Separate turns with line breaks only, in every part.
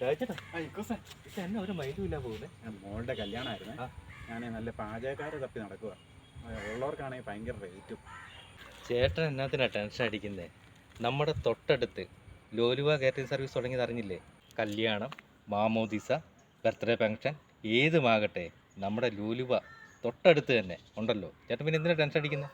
ചേട്ടാ എന്നെ ഒരു മൈൻഡും ഇല്ല
മോളുടെ കല്യാണമായിരുന്നു. ഞാൻ നല്ല പാചകക്കാരെ തപ്പി നടക്കുക ഉള്ളവർക്കാണെങ്കിൽ ഭയങ്കര റേറ്റും.
ചേട്ടൻ എന്നാത്തിനാ ടെൻഷൻ അടിക്കുന്നേ? നമ്മുടെ തൊട്ടടുത്ത് ലോലുവ കാറ്ററിംഗ് സർവീസ് തുടങ്ങിയത് അറിഞ്ഞില്ലേ? കല്യാണം മാമോദിസ ബർത്ത്ഡേ ഫംഗ്ഷൻ ഏതുമാകട്ടെ നമ്മുടെ ലൂലുവ തൊട്ടടുത്ത് തന്നെ ഉണ്ടല്ലോ. ചേട്ടൻ പിന്നെ എന്തിനാ ടെൻഷൻ അടിക്കുന്നത്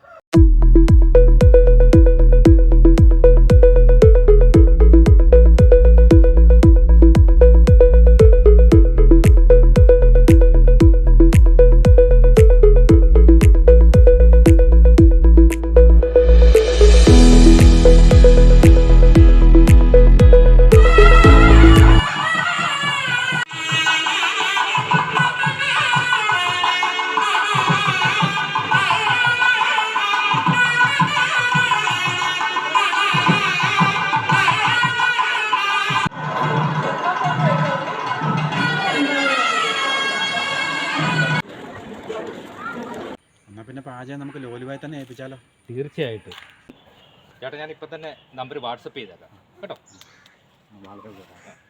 പിന്നെ പാചകം നമുക്ക് ലോലുവായി തന്നെ ഏൽപ്പിച്ചാലോ?
തീർച്ചയായിട്ടും. ചേട്ടാ ഞാൻ ഇപ്പം തന്നെ നമ്പർ വാട്സപ്പ് ചെയ്തേക്കാം. കേട്ടോ?
വളരെ ഉപകാരം.